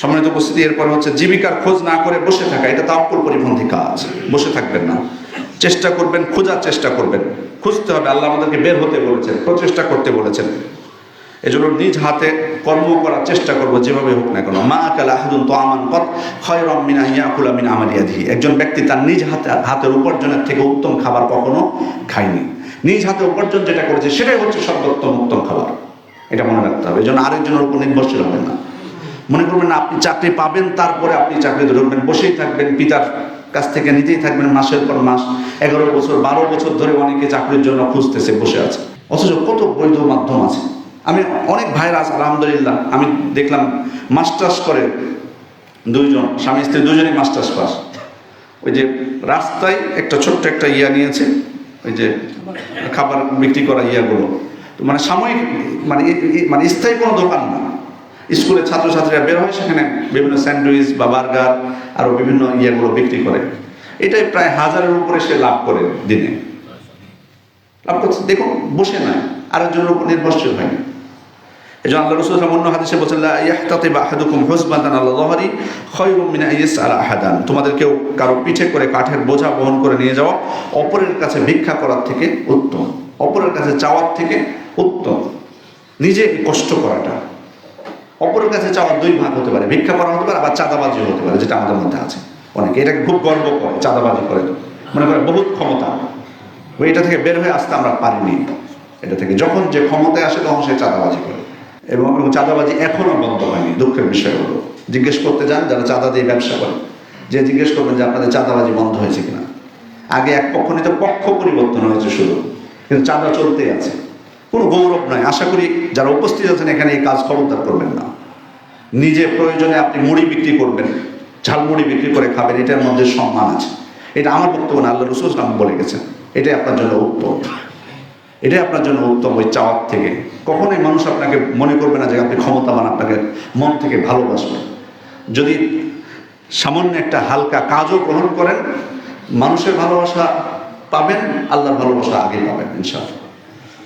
সম্মানিত উপস্থিতি, এরপরে হচ্ছে জীবিকার খোঁজ না করে বসে থাকা, এটা তাওকুল পরিপন্থী কাজ। বসে থাকবেন না। চেষ্টা করবেন, খোঁজার চেষ্টা করবেন। খুঁজতে হবে, আল্লাহ আমাদেরকে বের হতে বলেছেন, প্রচেষ্টা করতে বলেছেন। এজন্য নিজ হাতে কর্ম করার চেষ্টা করব, যেভাবে হোক না কেন। মা আকাল আহাদুন তো আমান কত হয় রমিনা ইয়াকুলা মিন আমালিয়াধি একজন ব্যক্তি তার নিজ হাতে, হাতের উপার্জনের থেকে উত্তম খাবার কখনো খায়নি। নিজ হাতে উপার্জন যেটা করেছে, সেটাই হচ্ছে সর্বোত্তম উত্তম খাবার। এটা মনে রাখতে হবে। এই জন্য আরেকজনের উপর নির্ভরশীল হবেন না। মনে করবেন না, আপনি চাকরি পাবেন, তারপরে আপনি চাকরি ধরবেন বসেই থাকবেন, পিতার কাছ থেকে নিতেই থাকবেন মাসের পর মাস। এগারো বছর, বারো বছর ধরে অনেকে চাকরির জন্য খুঁজতেছে, বসে আছে। অথচ কত বৈধ মাধ্যম আছে। আমি অনেক ভাইরা আছে, আলহামদুলিল্লাহ। আমি দেখলাম মাস্টার্স করে দুইজন, স্বামী স্ত্রী দুজনেই মাস্টার্স পাস। ওই যে রাস্তায় একটা ছোট্ট একটা ইয়া নিয়েছে, ওই যে খাবার বিক্রি করা ইয়াগুলো। মানে সাময়িক মানে মানে স্থায়ী কোনো দোকান না। স্কুলে ছাত্রছাত্রীরা বের হয়, সেখানে বিভিন্ন স্যান্ডউইচ বা বার্গার আরও বিভিন্ন ইয়েগুলো বিক্রি করে। এটাই প্রায় হাজারের উপরে সে লাভ করে দিনে। লাভ করছে। দেখুন, বসে নয় আরেকজনের উপর নির্ভরশীল হয়নি। এই জন্য আল্লাহ রসুল অন্য হাদিসে বলছেন, লা ইয়াহতাতিব আহাদুকুম হুসবাতান আলা যাহরি খায়রুম মিন আইয়াসআলা আহাদান। তোমাদের কেউ কারও পিঠে করে কাঠের বোঝা বহন করে নিয়ে যাওয়া অপরের কাছে ভিক্ষা করার থেকে উত্তম। অপরের কাছে চাওয়ার থেকে উত্তম। নিজে কষ্ট করাটা। অপরের কাছে চাওয়ার দুই ভাগ হতে পারে, ভিক্ষা করা হতে পারে আবার চাঁদাবাজিও হতে পারে, যেটা আমাদের মধ্যে আছে। অনেকে এটাকে খুব গর্ব করে, চাঁদাবাজি করে। মনে করে বহুত ক্ষমতা। ওই এটা থেকে বের হয়ে আসতে আমরা পারিনি। এটা থেকে যখন যে ক্ষমতায় আসে, তখন সে চাঁদাবাজি করে। এবং এবং চাঁদাবাজি এখনও বন্ধ হয়নি, দুঃখের বিষয় হলো। জিজ্ঞেস করতে যান, যারা চাঁদা দিয়ে ব্যবসা করে, যে জিজ্ঞেস করবেন যে আপনাদের চাঁদাবাজি বন্ধ হয়েছে কিনা। আগে এক পক্ষ নিতে পক্ষ পরিবর্তন হয়েছে শুধু, কিন্তু চাঁদা চলতেই আছে। কোনো গৌরব নয় আশা করি যারা উপস্থিত আছেন এখানে এই কাজ খবরদার করবেন না। নিজে প্রয়োজনে আপনি মুড়ি বিক্রি করবেন ঝালমুড়ি বিক্রি করে খাবেন, এটার মধ্যে সম্মান আছে। এটা আমার বক্তব্য না, আল্লাহ রসুল ইসলাম বলে গেছেন এটাই আপনার জন্য উত্তম। এটাই আপনার জন্য উত্তম ওই চাওয়ার থেকে। কখনোই মানুষ আপনাকে মনে করবে না যে আপনি ক্ষমতাবান, আপনাকে মন থেকে ভালোবাসবে যদি সামান্য একটা হালকা কাজও গ্রহণ করেন, মানুষের ভালোবাসা পাবেন, আল্লাহর ভালোবাসা আগে পাবেন, ইনশাআল্লাহ।